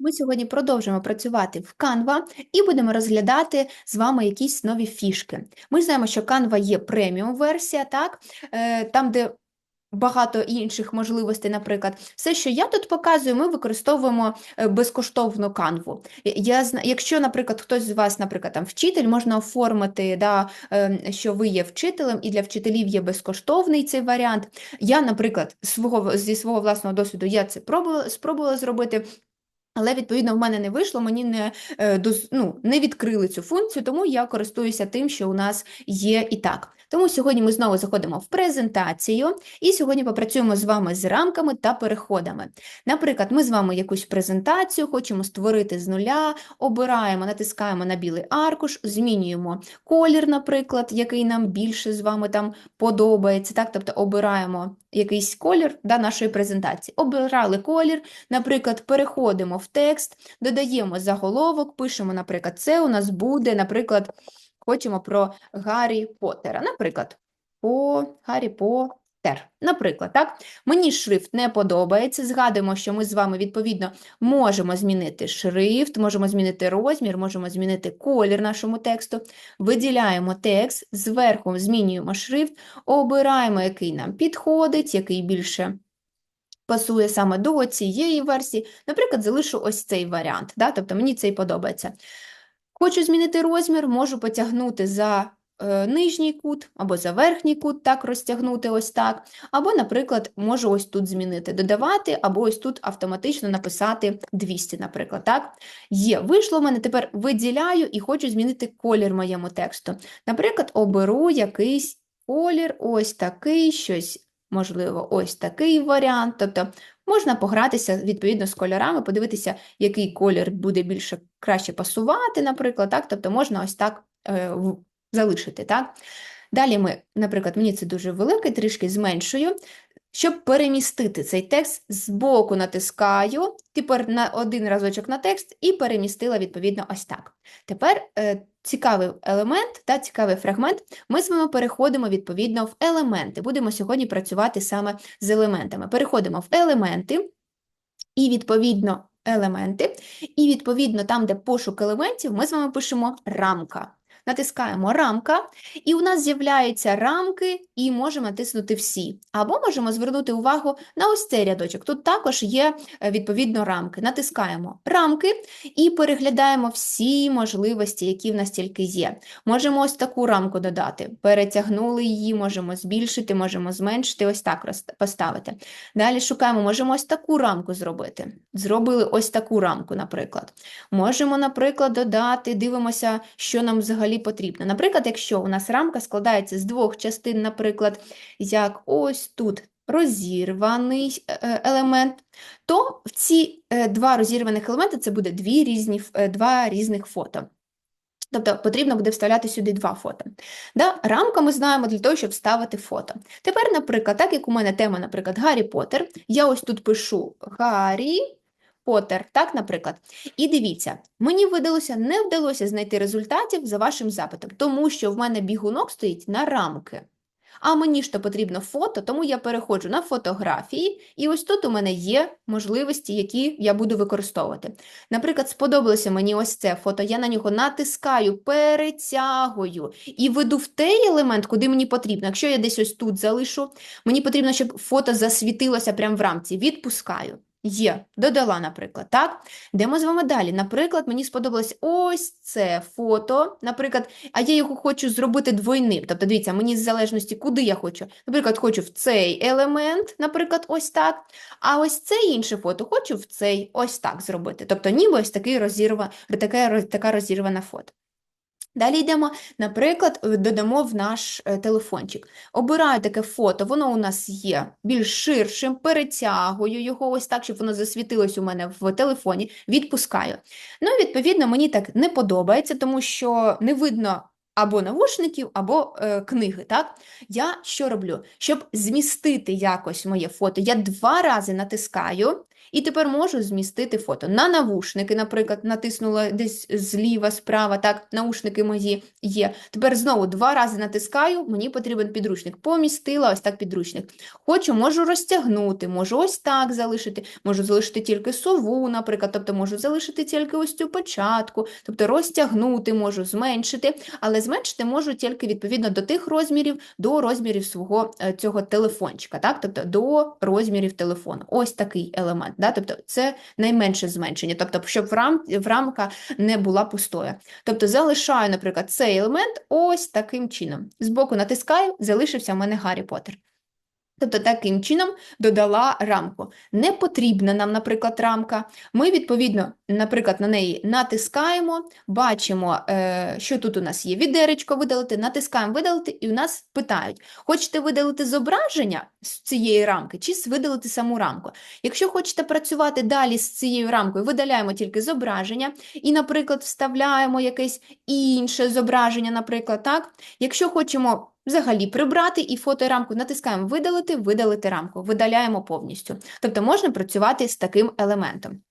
Ми сьогодні продовжуємо працювати в Canva і будемо розглядати з вами якісь нові фішки. Ми знаємо, що Canva є преміум версія, так? Е, Там, де багато інших можливостей, наприклад. Все, що я тут показую, ми використовуємо е, безкоштовну Canva. Я, якщо, наприклад, хтось з вас, наприклад, там вчитель, можна оформити, да, е, що ви є вчителем, і для вчителів є безкоштовний цей варіант. Я, наприклад, свого, зі свого власного досвіду я це пробувала, спробувала зробити. Але, відповідно, в мене не вийшло, мені не, е, ну, не відкрили цю функцію, тому я користуюся тим, що у нас є і так. Тому сьогодні ми знову заходимо в презентацію, і сьогодні попрацюємо з вами з рамками та переходами. Наприклад, ми з вами якусь презентацію хочемо створити з нуля, обираємо, натискаємо на білий аркуш, змінюємо колір, наприклад, який нам більше з вами там подобається. Так? Тобто обираємо якийсь колір да, нашої презентації. Обирали колір, Наприклад, переходимо в текст, додаємо заголовок, пишемо, наприклад, це у нас буде, наприклад, хочемо про Гаррі Поттера. Наприклад, по Гаррі Поттер. Наприклад, так? Мені шрифт не подобається. Згадуємо, що ми з вами, відповідно, можемо змінити шрифт, можемо змінити розмір, можемо змінити колір нашому тексту. Виділяємо текст, зверху змінюємо шрифт, обираємо, який нам підходить, який більше пасує саме до цієї версії. Наприклад, залишу ось цей варіант, да? тобто мені цей подобається. Хочу змінити розмір, можу потягнути за е, нижній кут або за верхній кут, так розтягнути ось так. Або, наприклад, можу ось тут змінити, додавати, або ось тут автоматично написати 200, наприклад. так? Є, вийшло в мене, тепер виділяю і хочу змінити колір моєму тексту. Наприклад, оберу якийсь колір, ось такий, щось, можливо, ось такий варіант. Тобто можна погратися відповідно з кольорами, подивитися, який колір буде більше краще пасувати, наприклад, так? Тобто можна ось так е, залишити, так? Далі ми, наприклад, мені це дуже велике, трішки зменшую. Щоб перемістити цей текст, збоку натискаю, тепер на один разочок на текст і перемістила відповідно ось так. Тепер е, цікавий елемент та цікавий фрагмент. Ми з вами переходимо відповідно в елементи. Будемо сьогодні працювати саме з елементами. Переходимо в елементи і відповідно елементи, і відповідно там, де пошук елементів, ми з вами пишемо рамка. Натискаємо рамка, і у нас з'являються рамки, і можемо натиснути всі. Або можемо звернути увагу на ось цей рядочок. Тут також є е, відповідно рамки. Натискаємо рамки і переглядаємо всі можливості, які в нас тільки є. Можемо ось таку рамку додати. Перетягнули її, можемо збільшити, можемо зменшити, ось так поставити. Далі шукаємо, можемо ось таку рамку зробити. Зробили ось таку рамку, наприклад. Можемо, наприклад, додати, дивимося, що нам взагалі потрібно. Наприклад, якщо у нас рамка складається з двох частин, наприклад, як ось тут розірваний е, е, елемент, то в ці е, два розірваних елементи це буде дві різні, два різних фото. Тобто потрібно буде вставляти сюди два фото. Да? Рамка ми знаємо для того, щоб вставити фото. Тепер, наприклад, так як у мене тема, наприклад, Гаррі Поттер, я ось тут пишу Гаррі Поттер, так, наприклад. І дивіться, мені видалося, не вдалося знайти результатів за вашим запитом, тому що в мене бігунок стоїть на рамки. А мені ж то потрібно фото, тому я переходжу на фотографії, і ось тут у мене є можливості, які я буду використовувати. Наприклад, сподобалося мені ось це фото, я на нього натискаю, перетягую і веду в той елемент, куди мені потрібно. Якщо я десь ось тут залишу, мені потрібно, щоб фото засвітилося прямо в рамці. Відпускаю. Є, додала, наприклад, так? Йдемо з вами далі. Наприклад, мені сподобалось ось це фото, наприклад, а я його хочу зробити двойним. Тобто, дивіться, мені з залежності, куди я хочу. Наприклад, хочу в цей елемент, наприклад, ось так. А ось це інше фото хочу в цей ось так зробити. Тобто, ніби ось такий розірва, роз- така розірвана фото. Далі йдемо, наприклад, е, додамо в наш е, телефончик. Обираю таке фото, воно у нас є більш ширшим, перетягую його ось так, щоб воно засвітилось у мене в телефоні, відпускаю. Ну, відповідно, мені так не подобається, тому що не видно або навушників, або е, книги. Так? Я що роблю? Щоб змістити якось моє фото, я два рази натискаю. І тепер можу змістити фото. На навушники, наприклад, натиснула десь зліва, справа, так, наушники мої є. Тепер знову два рази натискаю, мені потрібен підручник. Помістила ось так підручник. Хочу, можу розтягнути, можу ось так залишити, можу залишити тільки сову, наприклад, тобто можу залишити тільки ось цю початку, тобто розтягнути можу, зменшити, але зменшити можу тільки відповідно до тих розмірів, до розмірів свого е, цього телефончика, так? тобто до розмірів телефону. Ось такий елемент. Да? Тобто це найменше зменшення, тобто, щоб в, рам... в рамка не була пустою. Тобто залишаю, наприклад, цей елемент ось таким чином. Збоку натискаю, залишився в мене Гаррі Поттер. Тобто таким чином додала рамку. Не потрібна нам, наприклад, рамка. Ми, відповідно, наприклад, на неї натискаємо, бачимо, е, що тут у нас є відеречко видалити, натискаємо видалити, і у нас питають: хочете видалити зображення з цієї рамки, чи видалити саму рамку? Якщо хочете працювати далі з цією рамкою, видаляємо тільки зображення і, наприклад, вставляємо якесь інше зображення, наприклад, так? Якщо хочемо. Взагалі прибрати і фоторамку натискаємо видалити, видалити рамку, видаляємо повністю. Тобто можна працювати з таким елементом.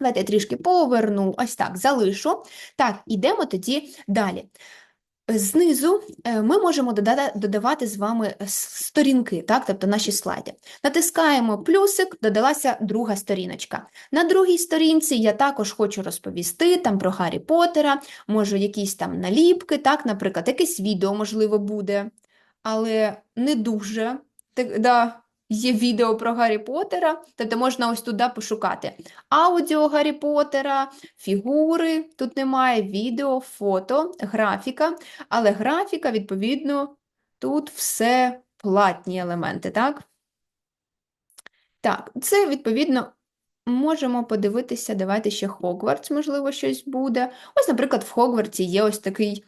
Давайте я трішки поверну, ось так, залишу. Так, ідемо тоді далі. Знизу е, ми можемо додавати з вами сторінки, так, тобто наші слайди. Натискаємо плюсик, додалася друга сторіночка. На другій сторінці я також хочу розповісти там про Гаррі Поттера, можу якісь там наліпки, так, наприклад, якесь відео, можливо, буде, але не дуже. Так, да, Є відео про Гаррі Поттера, тобто можна ось туди пошукати. Аудіо Гаррі Поттера, фігури, тут немає відео, фото, графіка, але графіка, відповідно, тут все платні елементи, так? Так, це, відповідно, можемо подивитися, давайте ще Хогвартс, можливо, щось буде. Ось, наприклад, в Хогвартсі є ось такий.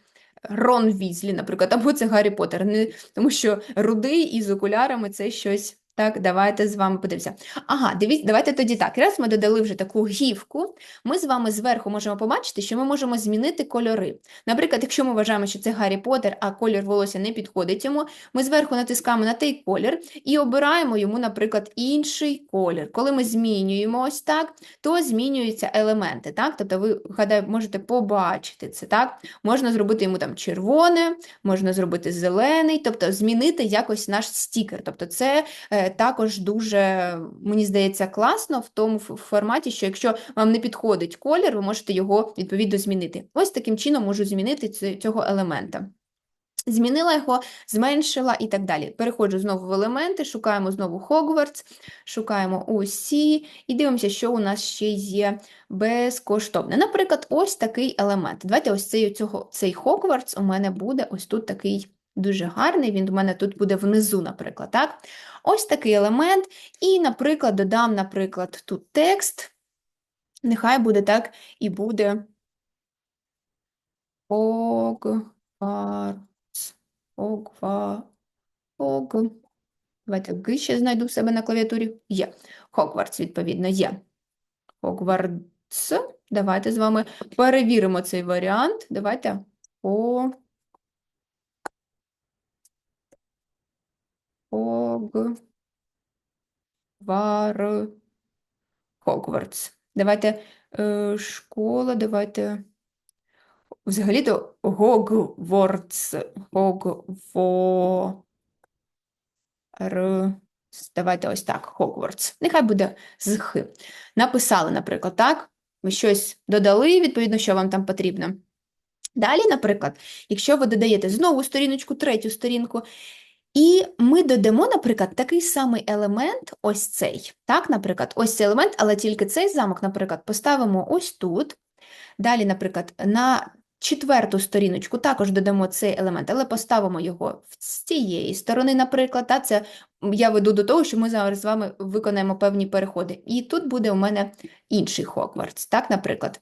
Рон Візлі, наприклад, або це Гаррі Поттер, не, тому що рудий із окулярами це щось так, давайте з вами подивимося. Ага, дивіться, давайте тоді так. Раз ми додали вже таку гівку, ми з вами зверху можемо побачити, що ми можемо змінити кольори. Наприклад, якщо ми вважаємо, що це Гаррі Поттер, а колір волосся не підходить йому, ми зверху натискаємо на той колір і обираємо йому, наприклад, інший колір. Коли ми змінюємо ось так, то змінюються елементи. так? Тобто ви, гадаю, можете побачити це. так? Можна зробити йому там червоне, можна зробити зелений, тобто змінити якось наш стікер. Тобто це. Також дуже, мені здається, класно в тому форматі, що якщо вам не підходить колір, ви можете його відповідно змінити. Ось таким чином можу змінити цього елемента. Змінила його, зменшила і так далі. Переходжу знову в елементи, шукаємо знову Hogwarts, шукаємо усі і дивимося, що у нас ще є безкоштовне. Наприклад, ось такий елемент. Давайте ось цей цього, цей Hogwarts у мене буде ось тут такий дуже гарний, він у мене тут буде внизу, наприклад. так? Ось такий елемент. І, наприклад, додам, наприклад, тут текст. Нехай буде так і буде. Hogwarts. Хог. Давайте Г ще знайду в себе на клавіатурі. Є. Хогвартс, відповідно, є. Хогвартс. Давайте з вами перевіримо цей варіант. Давайте. О. Хогвар... Хогвартс. Давайте е, школа, давайте. Взагалі-то Гогвартс. Гогворс. Давайте ось так, Хогвартс. Нехай буде з Х. Написали, наприклад, так? Ви щось додали, відповідно, що вам там потрібно. Далі, наприклад, якщо ви додаєте знову сторіночку, третю сторінку, і ми додамо, наприклад, такий самий елемент, ось цей. Так, наприклад, ось цей елемент, але тільки цей замок, наприклад, поставимо ось тут. Далі, наприклад, на четверту сторіночку також додамо цей елемент, але поставимо його з цієї сторони, наприклад. Та, Це я веду до того, що ми зараз з вами виконаємо певні переходи. І тут буде у мене інший Хогвартс, так, наприклад.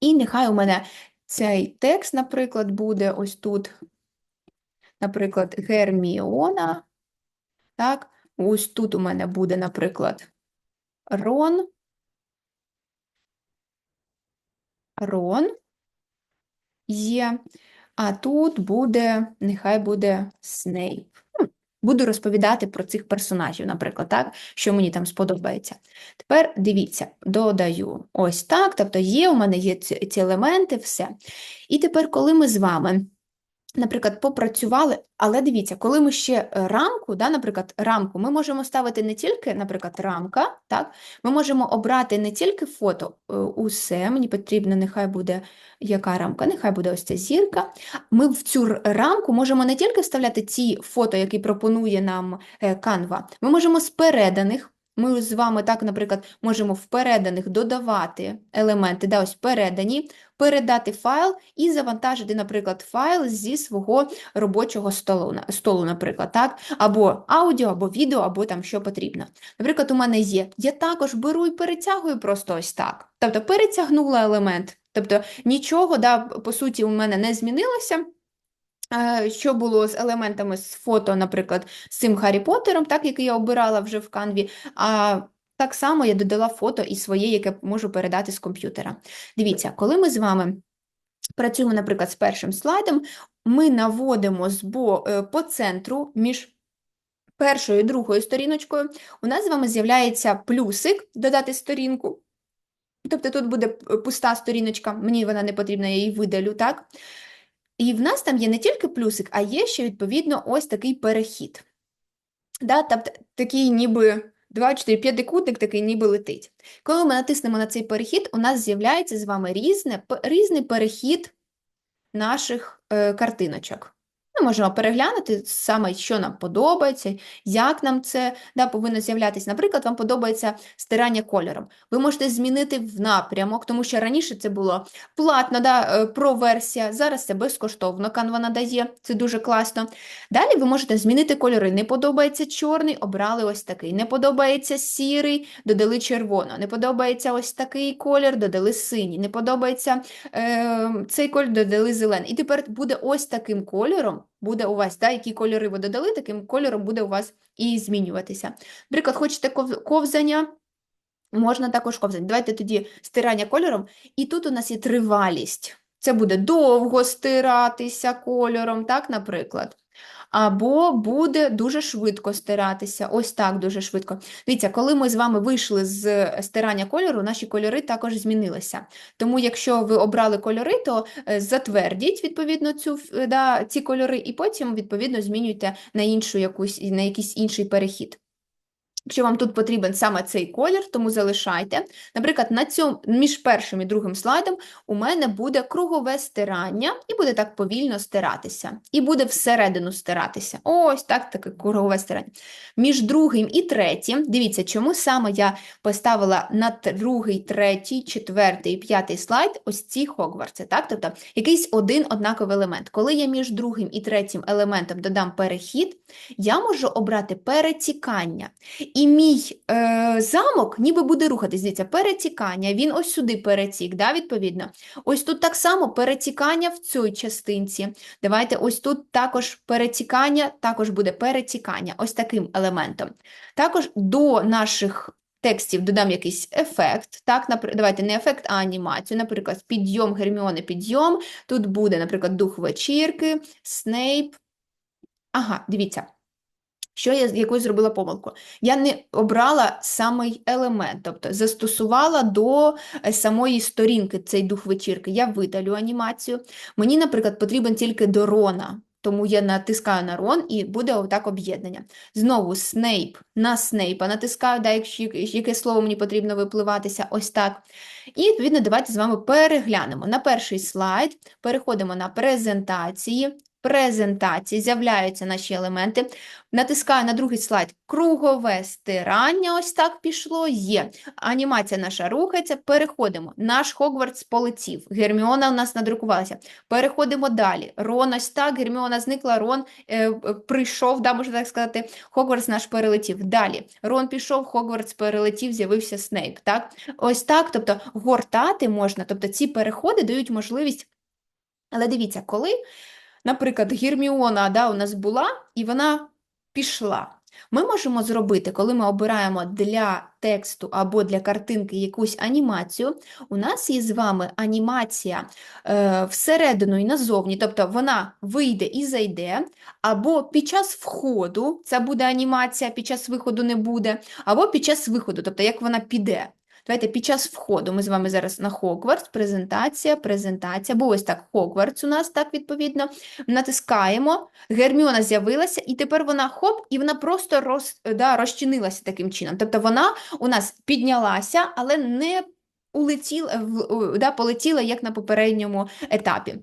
І нехай у мене цей текст, наприклад, буде ось тут наприклад, Герміона. Так, ось тут у мене буде, наприклад, Рон. Рон є. а тут буде, нехай буде Снейп. Буду розповідати про цих персонажів, наприклад, так, що мені там сподобається. Тепер дивіться, додаю ось так, тобто є, у мене є ці елементи, все. І тепер, коли ми з вами наприклад, попрацювали, але дивіться, коли ми ще е, рамку, да, наприклад, рамку, ми можемо ставити не тільки, наприклад, рамка, так, ми можемо обрати не тільки фото, е, усе, мені потрібно, нехай буде яка рамка, нехай буде ось ця зірка. Ми в цю рамку можемо не тільки вставляти ці фото, які пропонує нам е, Canva, ми можемо з переданих. Ми з вами так, наприклад, можемо в переданих додавати елементи, да, ось передані, передати файл і завантажити, наприклад, файл зі свого робочого столу, столу, наприклад, так? або аудіо, або відео, або там що потрібно. Наприклад, у мене є. Я також беру і перетягую просто ось так. Тобто перетягнула елемент. Тобто нічого, да, по суті, у мене не змінилося. Е, що було з елементами з фото, наприклад, з цим Гаррі Поттером, так, який я обирала вже в канві, а так само я додала фото і своє, яке можу передати з комп'ютера. Дивіться, коли ми з вами працюємо, наприклад, з першим слайдом, ми наводимо е, по центру між першою і другою сторіночкою, у нас з вами з'являється плюсик додати сторінку. Тобто тут буде пуста сторіночка, мені вона не потрібна, я її видалю, так? І в нас там є не тільки плюсик, а є ще, відповідно, ось такий перехід. Да? Тобто такий ніби 2, 4, п'ятикутник такий ніби летить. Коли ми натиснемо на цей перехід, у нас з'являється з вами різне, різний перехід наших е, картиночок. Ми можемо переглянути саме, що нам подобається, як нам це да, повинно з'являтися. Наприклад, вам подобається стирання кольором. Ви можете змінити в напрямок, тому що раніше це було платно, да, е, про-версія, зараз це безкоштовно, Canva надає, це дуже класно. Далі ви можете змінити кольори. Не подобається чорний, обрали ось такий. Не подобається сірий, додали червоно. Не подобається ось такий колір, додали синій. Не подобається е, цей колір, додали зелений. І тепер буде ось таким кольором буде у вас, та, які кольори ви додали, таким кольором буде у вас і змінюватися. Наприклад, хочете ковзання, можна також ковзання. Давайте тоді стирання кольором. І тут у нас є тривалість. Це буде довго стиратися кольором, так, наприклад або буде дуже швидко стиратися. Ось так дуже швидко. Дивіться, коли ми з вами вийшли з стирання кольору, наші кольори також змінилися. Тому, якщо ви обрали кольори, то е, затвердіть відповідно цю, да, ці кольори, і потім, відповідно, змінюйте на іншу якусь, на якийсь інший перехід. Якщо вам тут потрібен саме цей колір, тому залишайте. Наприклад, на цьому, між першим і другим слайдом у мене буде кругове стирання, і буде так повільно стиратися. І буде всередину стиратися. Ось так таке кругове стирання. Між другим і третім, дивіться, чому саме я поставила на другий, третій, четвертий і п'ятий слайд ось ці Хогвартси. Так? Тобто якийсь один однаковий елемент. Коли я між другим і третім елементом додам перехід, я можу обрати перетікання. І мій е, замок ніби буде рухатись. Дивіться, перетікання, він ось сюди перетік, да, відповідно. Ось тут так само перетікання в цій частинці. Давайте ось тут також перетікання, також буде перетікання, ось таким елементом. Також до наших текстів додам якийсь ефект. Так, Давайте не ефект, а анімацію. Наприклад, підйом Герміони, підйом. Тут буде, наприклад, дух вечірки, Снейп. Ага, дивіться. Що я якось зробила помилку? Я не обрала самий елемент, тобто застосувала до е, самої сторінки цей дух вечірки. Я видалю анімацію. Мені, наприклад, потрібен тільки до Рона, тому я натискаю на Рон і буде отак об'єднання. Знову Снейп на Снейпа натискаю, да, якщо яке слово мені потрібно випливатися, ось так. І, відповідно, давайте з вами переглянемо. На перший слайд переходимо на презентації презентації з'являються наші елементи. Натискаю на другий слайд кругове стирання, ось так пішло, є. Анімація наша рухається, переходимо. Наш Хогвартс полетів. Герміона у нас надрукувалася. Переходимо далі. Рон ось так, Герміона зникла, Рон е, прийшов, да, можна так сказати, Хогвартс наш перелетів. Далі. Рон пішов, Хогвартс перелетів, з'явився Снейп. Так? Ось так, тобто гортати можна, тобто ці переходи дають можливість. Але дивіться, коли Наприклад, Герміона да, у нас була, і вона пішла. Ми можемо зробити, коли ми обираємо для тексту або для картинки якусь анімацію, у нас є з вами анімація е, всередину і назовні, тобто вона вийде і зайде, або під час входу це буде анімація, під час виходу не буде, або під час виходу, тобто як вона піде. Давайте під час входу ми з вами зараз на Хогвартс, презентація, презентація, бо ось так Хогвартс у нас так відповідно. Натискаємо, Герміона з'явилася, і тепер вона хоп, і вона просто роз, да, розчинилася таким чином. Тобто вона у нас піднялася, але не улетіла, да, полетіла, як на попередньому етапі.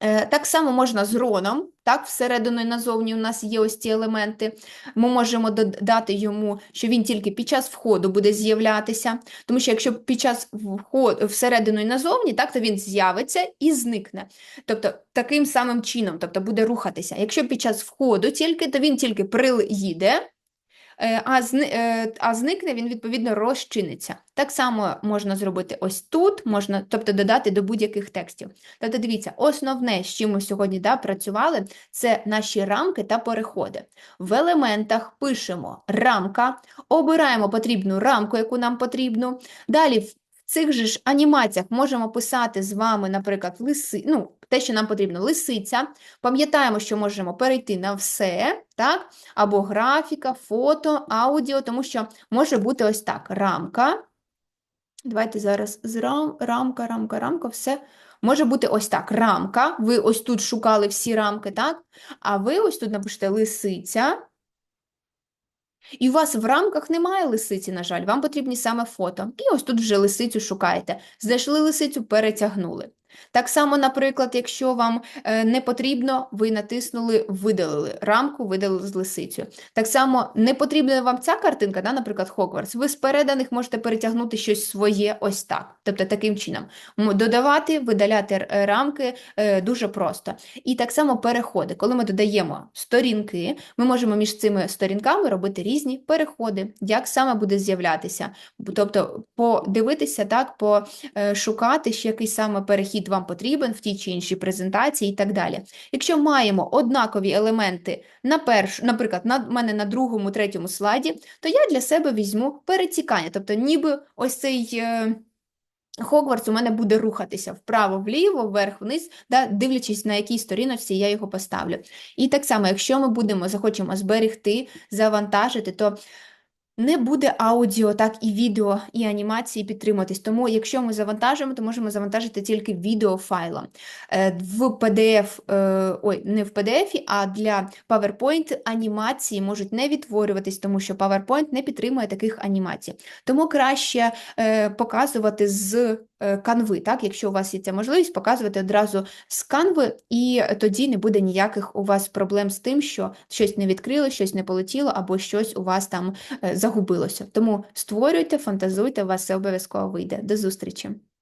Е, Так само можна з Роном, так, всередину і назовні у нас є ось ці елементи. Ми можемо додати йому, що він тільки під час входу буде з'являтися, тому що якщо під час входу всередину і назовні, так, то він з'явиться і зникне. Тобто таким самим чином, тобто буде рухатися. Якщо під час входу тільки, то він тільки приїде, а, зни, е, а зникне він, відповідно, розчиниться. Так само можна зробити ось тут, можна, тобто додати до будь-яких текстів. Тобто, дивіться, основне, з чим ми сьогодні да, працювали, це наші рамки та переходи. В елементах пишемо рамка, обираємо потрібну рамку, яку нам потрібно. Далі в цих же ж анімаціях можемо писати з вами, наприклад, лиси, ну, те, що нам потрібно, лисиця. Пам'ятаємо, що можемо перейти на все, так? Або графіка, фото, аудіо, тому що може бути ось так: рамка. Давайте зараз з рам, рамка, рамка, рамка, все. Може бути ось так: рамка. Ви ось тут шукали всі рамки, так? А ви ось тут напишете лисиця. І у вас в рамках немає лисиці, на жаль, вам потрібні саме фото. І ось тут вже лисицю шукаєте. Знайшли лисицю, перетягнули. Так само, наприклад, якщо вам е, не потрібно, ви натиснули, видалили рамку, видалили з лисицею. Так само не потрібна вам ця картинка, да, наприклад, Хогвартс, ви з переданих можете перетягнути щось своє ось так. Тобто таким чином. Додавати, видаляти рамки е, дуже просто. І так само переходи. Коли ми додаємо сторінки, ми можемо між цими сторінками робити різні переходи, як саме буде з'являтися. Тобто подивитися, так, пошукати, ще який саме перехід вам потрібен в тій чи іншій презентації і так далі. Якщо маємо однакові елементи на перш, наприклад, на мене на другому, третьому слайді, то я для себе візьму перетікання. Тобто, ніби ось цей. е, Хогвартс у мене буде рухатися вправо-вліво, вверх-вниз, да, дивлячись, на якій сторіночці я його поставлю. І так само, якщо ми будемо, захочемо зберегти, завантажити, то не буде аудіо, так і відео, і анімації підтримуватись. Тому, якщо ми завантажимо, то можемо завантажити тільки відеофайлом. Е, В PDF, е, ой, не в PDF, а для PowerPoint анімації можуть не відтворюватись, тому що PowerPoint не підтримує таких анімацій. Тому краще е, показувати з канви, так, якщо у вас є ця можливість, показувати одразу з канви, і тоді не буде ніяких у вас проблем з тим, що щось не відкрило, щось не полетіло, або щось у вас там е, загубилося. Тому створюйте, фантазуйте, у вас все обов'язково вийде. До зустрічі!